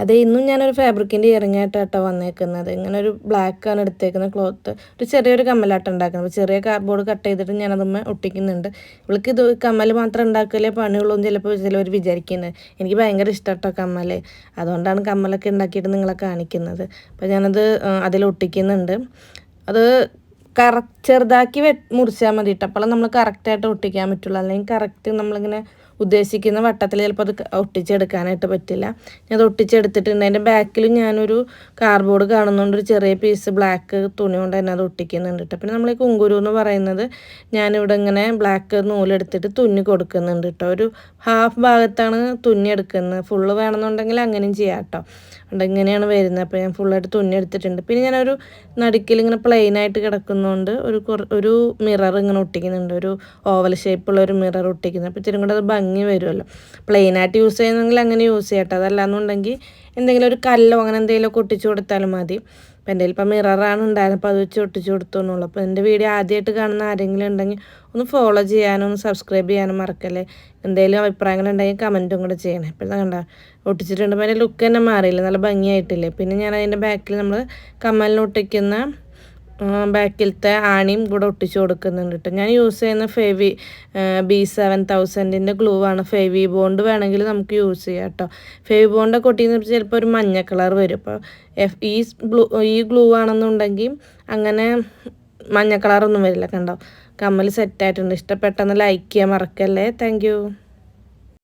അതെ ഇന്നും ഞാനൊരു ഫാബ്രിക്കിന്റെ ഇയറിംഗ് ആയിട്ടാട്ടോ വന്നേക്കുന്നത്. ഇങ്ങനെ ഒരു ബ്ലാക്ക് ആണ് എടുത്തേക്കുന്ന ക്ലോത്ത് ഒരു ചെറിയൊരു കമ്മലാട്ടം ഉണ്ടാക്കുന്നത്. ചെറിയ കാർഡ്ബോർഡ് കട്ട് ചെയ്തിട്ട് ഞാനതുമ്മ ഒട്ടിക്കുന്നുണ്ട്. ഇവൾക്ക് ഇത് കമ്മൽ മാത്രം ഉണ്ടാക്കലേ പണിയുള്ളൂ എന്ന് ചിലപ്പോൾ ചിലവർ വിചാരിക്കുന്നത് എനിക്ക് ഭയങ്കര ഇഷ്ടമാട്ടോ കമ്മൽ അതുകൊണ്ടാണ് കമ്മലൊക്കെ ഉണ്ടാക്കിയിട്ട് നിങ്ങളെ കാണിക്കുന്നത്. അപ്പോൾ ഞാനത് അതിൽ ഒട്ടിക്കുന്നുണ്ട്. അത് കറ ചെറുതാക്കി വെ മുറിച്ചാൽ മതി കേട്ടോ നമ്മൾ കറക്റ്റായിട്ട് ഒട്ടിക്കാൻ പറ്റുള്ളൂ. അല്ലെങ്കിൽ കറക്റ്റ് നമ്മളിങ്ങനെ ഉദ്ദേശിക്കുന്ന വട്ടത്തിൽ ചിലപ്പോൾ അത് ഒട്ടിച്ചെടുക്കാനായിട്ട് പറ്റില്ല. ഞാൻ അത് ഒട്ടിച്ചെടുത്തിട്ടുണ്ട് അതിന്റെ ബാക്കിൽ ഞാനൊരു കാർഡ്ബോർഡ് കാണുന്നുണ്ട് ഒരു ചെറിയ പീസ് ബ്ലാക്ക് തുണി കൊണ്ട് തന്നെ അത് ഒട്ടിക്കുന്നുണ്ട് കേട്ടോ പിന്നെ നമ്മൾ ഈ കുങ്കുരു എന്ന് പറയുന്നത് ഞാനിവിടെ ഇങ്ങനെ ബ്ലാക്ക് നൂലെടുത്തിട്ട് തുന്നി കൊടുക്കുന്നുണ്ട് കേട്ടോ ഒരു ഹാഫ് ഭാഗത്താണ് തുന്നി എടുക്കുന്നത്. ഫുള്ള് വേണമെന്നുണ്ടെങ്കിൽ അങ്ങനെയും ചെയ്യാം കേട്ടോ അതുകൊണ്ട് ഇങ്ങനെയാണ് വരുന്നത്. അപ്പോൾ ഞാൻ ഫുള്ളായിട്ട് തുന്നി എടുത്തിട്ടുണ്ട്. പിന്നെ ഞാനൊരു നടുക്കിൽ ഇങ്ങനെ പ്ലെയിനായിട്ട് കിടക്കുന്നതുകൊണ്ട് ഒരു ഒരു മിറർ ഇങ്ങനെ ഒട്ടിക്കുന്നുണ്ട്. ഒരു ഓവൽ ഷേപ്പുള്ള ഒരു മിറർ ഒട്ടിക്കുന്നത് അപ്പോൾ ഇത്തിരി കൂടെ അത് ഭംഗി വരുമല്ലോ. പ്ലെയിനായിട്ട് യൂസ് ചെയ്യുന്നെങ്കിൽ അങ്ങനെ യൂസ് ചെയ്യട്ടെ. അതല്ലാന്നുണ്ടെങ്കിൽ എന്തെങ്കിലും ഒരു കല്ലോ അങ്ങനെ എന്തെങ്കിലുമൊക്കെ ഒട്ടിച്ചു കൊടുത്താലും മതി. അപ്പോൾ എന്റെ ഇപ്പം മിററാണ് ഉണ്ടായിരുന്നത്. അപ്പോൾ അത് വെച്ച് ഒട്ടിച്ചു കൊടുത്തോന്നുള്ളൂ അപ്പോൾ എന്റെ വീഡിയോ ആദ്യമായിട്ട് കാണുന്ന ആരെങ്കിലും ഉണ്ടെങ്കിൽ ഒന്ന് ഫോളോ ചെയ്യാനും ഒന്ന് സബ്സ്ക്രൈബ് ചെയ്യാനും മറക്കല്ലേ. എന്തെങ്കിലും അഭിപ്രായങ്ങളുണ്ടെങ്കിൽ കമന്റും കൂടെ ചെയ്യണേ. ഇപ്പോഴത്തെ കണ്ട ഒട്ടിച്ചിട്ടുണ്ട്. അതിന്റെ ലുക്ക് തന്നെ മാറിയില്ല. നല്ല ഭംഗിയായിട്ടില്ലേ. പിന്നെ ഞാൻ അതിന്റെ ബാക്കിൽ നമ്മൾ കമ്മലിന് ഒട്ടിക്കുന്ന ബാക്കിലത്തെ ആണിയും കൂടെ ഒട്ടിച്ചു കൊടുക്കുന്നുണ്ട് കേട്ടോ ഞാൻ യൂസ് ചെയ്യുന്ന ഫേവി ബി സെവൻ തൗസൻഡിന്റെ ഗ്ലൂ ആണ്. ഫേവി ബോണ്ട് വേണമെങ്കിൽ നമുക്ക് യൂസ് ചെയ്യാം കേട്ടോ ഫേവി ബോണ്ടൊക്കെ ഒട്ടിക്കുന്ന ചിലപ്പോൾ ഒരു മഞ്ഞ കളർ വരും. അപ്പോൾ എഫ് ഈ ഗ്ലൂ ഈ ഗ്ലൂ ആണെന്നുണ്ടെങ്കിൽ അങ്ങനെ മഞ്ഞ കളറൊന്നും വരില്ല കണ്ടോ. കമ്മൽ സെറ്റായിട്ടുണ്ട് ഇഷ്ടപ്പെട്ടെന്ന് ലൈക്ക് ചെയ്യാൻ മറക്കല്ലേ. താങ്ക്